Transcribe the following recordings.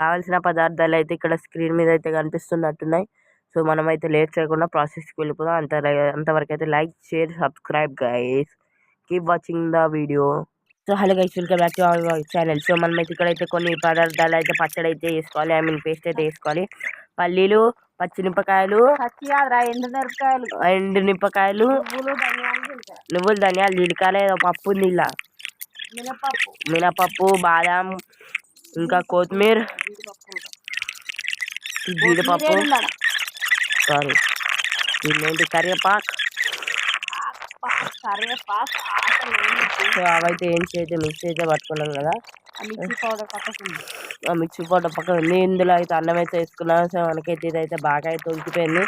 కావాల్సిన పదార్థాలు అయితే ఇక్కడ స్క్రీన్ మీద అయితే కనిపిస్తున్నట్టున్నాయి. సో మనమైతే లేట్ చేయకుండా ప్రాసెస్కి వెళ్ళిపోదాం. అంత అంతవరకు అయితే like share subscribe guys keep watching the video. So hello guys welcome back to our channel. So మనమైతే ఇక్కడైతే కొన్ని పదార్థాలు అయితే పచ్చడి అయితే వేసుకోవాలి ఐ మీన్ పేస్ట్ అయితే వేసుకోవాలి పల్లీలు పచ్చిమిరపకాయలు ఎండుమిరపకాయలు ఎండు మిరపకాయలు. జీలకర్ర. నువ్వులు ధనియాలు ఏదో పప్పు ఉంది ఇలా మినపప్పు. మినపప్పు బాదాం ఇంకా కొత్తిమీర జీడిపప్పు సారీ దీన్ని కరివేపాకు? సో అవైతే ఏం అయితే మిక్స్ అయితే పట్టుకున్నాం కదా. ఆ మిక్సీ పౌడర్ పక్కన ఉంది. ఇందులో అయితే అన్నం అయితే వేసుకున్నాం. సో మనకైతే ఇదైతే బాగా అయితే ఉడికిపోయింది.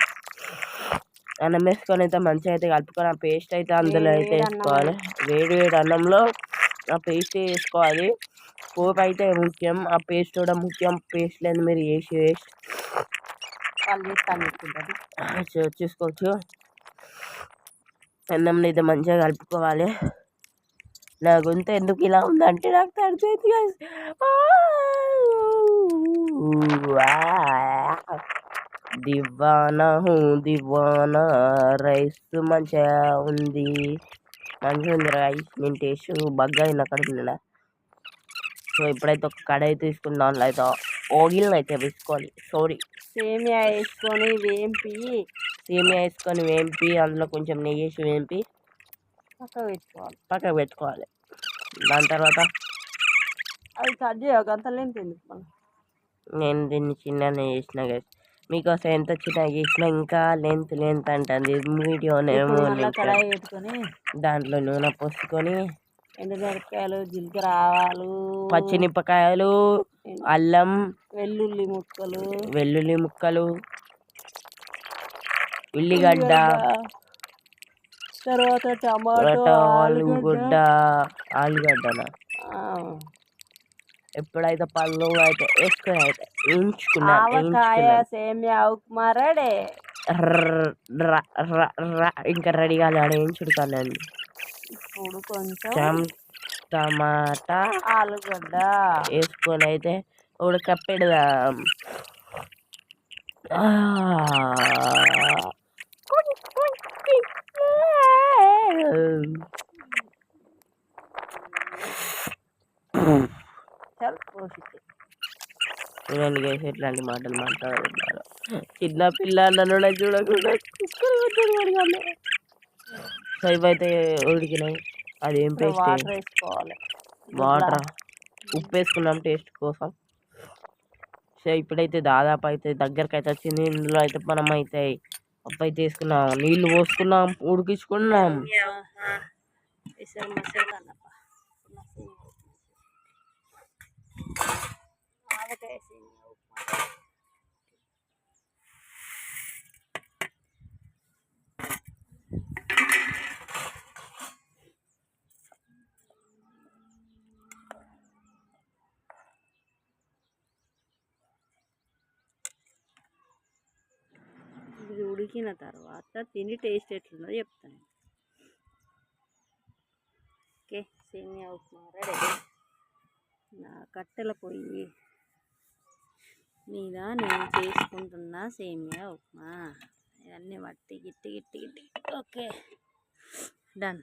అన్నం వేసుకొని అయితే మంచిగా అయితే కలుపుకొని ఆ పేస్ట్ అయితే అందులో అయితే వేసుకోవాలి. వేడి వేడి అన్నంలో ఆ పేస్ట్ వేసుకోవాలి. పోపు అయితే ముఖ్యం ఆ పేస్ట్ కూడా ముఖ్యం. పేస్ట్ లేదు మీరు వేసి వేస్ట్ వాళ్ళు చేస్తాను చూసుకోవచ్చు. అన్నం అయితే మంచిగా కలుపుకోవాలి. నా గొంతు ఎందుకు ఇలా ఉందంటే నాకు తడిచేది దివానా దివానా రైస్ మంచిగా ఉంది. మంచిగా ఉంది రైస్ నేను టేస్ట్ బగ్గా అయిన అక్కడ ఉన్నాడా సో ఇప్పుడైతే ఒక కడాయి తీసుకుని దాంట్లో అయితే ఆయిల్ అయితే వేసుకోవాలి. సారీ సేమియా వేసుకొని వేంపి. సేమియా వేసుకొని వేంపి అందులో కొంచెం నెయ్యి వేసి వేంపి పక్క పెట్టుకోవాలి. పక్కకు పెట్టుకోవాలి. దాని తర్వాత అవి కట్ చేయక అంత మళ్ళీ? నేను దీన్ని చిన్ననే చేసిన గైస్ మీకోసం ఎంత చిన్న చేసినా ఇంకా లెంత్ లెంత్ అంటుంది. పెట్టుకొని. దాంట్లో నూనె పోసుకొని ఎండుమిరపకాయలు జీలకర్ర ఆవాలు పచ్చిమిరపకాయలు అల్లం వెల్లుల్లి ముక్కలు. వెల్లుల్లి ముక్కలు ఉల్లిగడ్డ తర్వాత టమాటో ఆలుగడ్డ. ఆలుగడ్డన? ఎప్పుడైతే పళ్ళు అయితే వేసుకొని అయితే వేయించుకున్నా సేమియా ఉప్మా రెడీ. ఇంకా రెడీ కాలే ఆడ ఇప్పుడు కొంచెం టమాటా ఆలుగడ్డ వేసుకొని అయితే. చల్ పోషితే. చూడండి గైస్ ఎట్లాంటి మాటలు మాట్లాడుతున్నారు. చిన్న పిల్ల నన్ను చూడకుండా. సో ఇవైతే ఉడికినాయి. అదేం పేస్ట్ వాటర్ వేసుకోవాలి. వాటర్? ఉప్పు వేసుకున్నాం టేస్ట్ కోసం. సో ఇప్పుడైతే దాదాపు అయితే దగ్గరకు అయితే వచ్చింది. ఇందులో అయితే మనం అయితే పప్పు అయితే వేసుకున్నాం. నీళ్ళు పోసుకున్నాం ఉడికించుకున్నాం. ఆవకాయ ఉడికిన తర్వాత తిని టేస్ట్ ఎట్లుందో చెప్తాను ఓకే సేమియా ఉప్మా రెడీ. నా కట్టెల పొయ్యి మీద నేను చేసుకుంటున్న సేమియా ఉప్మా. ఇవన్నీ వట్టి గిట్టి గిట్టి గిట్టి. Okay done.